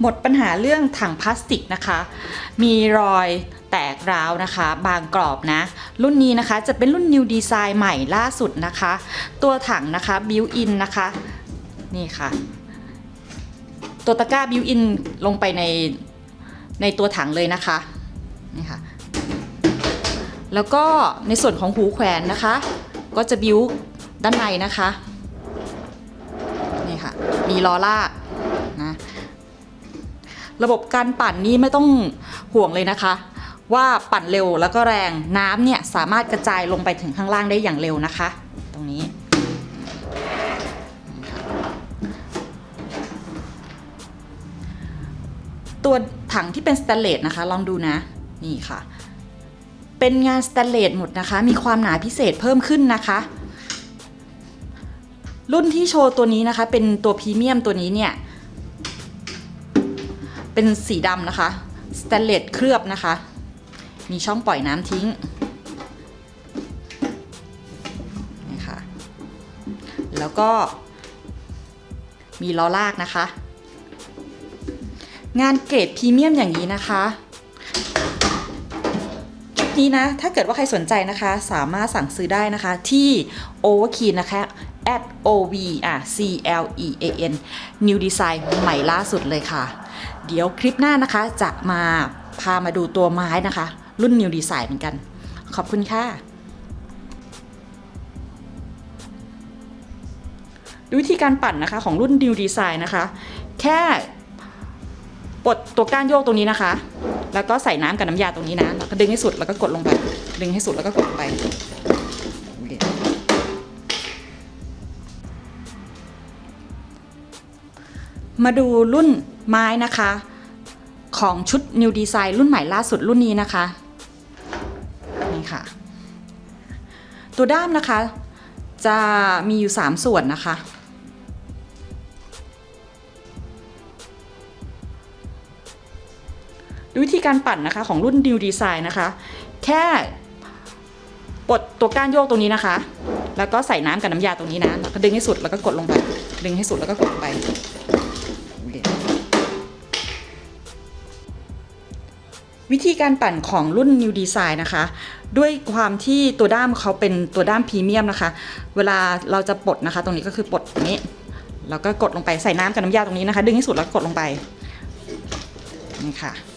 หมดปัญหาเรื่องถังพลาสติกนะคะ มีรอยแตกร้าวนะคะ บางกรอบนะ รุ่นนี้นะคะจะเป็นรุ่น New Design ใหม่ล่าสุดนะคะ ตัวถังนะคะ Built in นะคะ นี่ค่ะ ตัวตะกร้า Built in ลงไปในในตัวถังเลยนะคะ นี่ค่ะ แล้วก็ในส่วนของหูแขวนนะคะ ก็จะบิวด้านในนะคะ นี่ค่ะ มีล้อลากนะ ระบบการปั่นนี่ไม่ต้องห่วงเลยนะคะ ว่าปั่นเร็วแล้วก็แรงน้ำเนี่ยสามารถกระจายลงไปถึงข้างล่างได้อย่างเร็วนะคะ ตรงนี้ตัวถังที่เป็นสแตนเลสนะคะ ลองดูนะ นี่ค่ะ เป็นงานสแตนเลสหมดนะคะ มีความหนาพิเศษเพิ่มขึ้นนะคะ รุ่นที่โชว์ตัวนี้นะคะ เป็นตัวพรีเมียมตัวนี้เนี่ย เป็นสีดำนะคะสแตนเลสเคลือบนะคะ มีช่องปล่อยน้ำทิ้งนี่ค่ะแล้วก็มีล้อลากนะคะ งานเกรดพรีเมียมอย่างนี้นะคะ นี้นะ ถ้าเกิดว่าใครสนใจนะคะ สามารถสั่งซื้อได้นะคะที่ Overkeen นะคะ at o v อะ c l e a n New Design ใหม่ล่าสุดเลยค่ะ เดี๋ยวคลิปหน้านะคะจะมาพามาดูตัวไม้นะคะ รุ่น New Design เหมือนกัน ขอบคุณค่ะ ดูวิธีการปั่นนะคะของรุ่น New Design นะคะ แค่ปลดตัวก้านโยกตรงนี้นะคะ แล้วก็ใส่น้ำกับน้ำยาตรงนี้นะแล้วก็ดึงให้สุดแล้วก็กดลงไป ดึงให้สุดแล้วก็กดลงไปมาดูรุ่นไม้นะคะ ของชุด New Design รุ่นใหม่ล่าสุดรุ่นนี้นะคะนี่ค่ะ ตัวด้ามนะคะ จะมีอยู่ 3 ส่วนนะคะ วิธีการปั่นนะคะของรุ่น New Design นะคะ แค่ปลดตัวก้านโยกตรงนี้นะคะ แล้วก็ใส่น้ำกับน้ำยาตรงนี้นะแล้วก็ดึงให้สุดแล้วก็กดลงไป ดึงให้สุดแล้วก็กดลงไป วิธีการปั่นของรุ่น New Design นะคะ ด้วยความที่ตัวด้ามเขาเป็นตัวด้ามพรีเมียมนะคะ เวลาเราจะปลดนะคะ ตรงนี้ก็คือปลดตรงนี้แล้วก็กดลงไปใส่น้ำกับน้ำยาตรงนี้นะคะ ดึงให้สุดแล้วกดลงไปนี่ค่ะ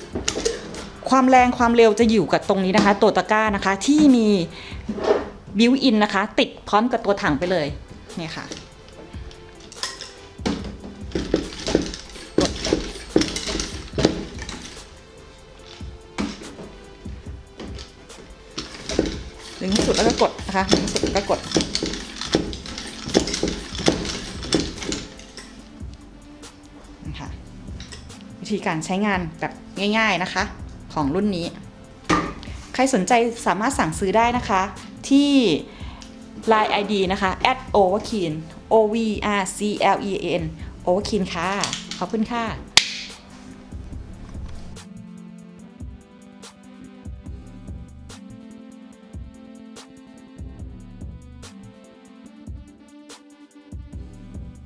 ความแรงความเร็วจะอยู่กับตรงนี้นะคะ ตัวตะกร้านะคะที่มีบิวอินนะคะ ติดพร้อมกับตัวถังไปเลยเนี่ยค่ะกดดึงให้สุดแล้วก็กดนะคะดึงให้สุดแล้วก็กด ธีการใช้งานแบบง่าย ๆนะคะ ของรุ่นนี้ ใครสนใจสามารถสั่งซื้อได้นะคะ ที่ Line ID นะคะ at overkeen o v r c l e a n overkeen ค่ะ ขอบคุณค่ะ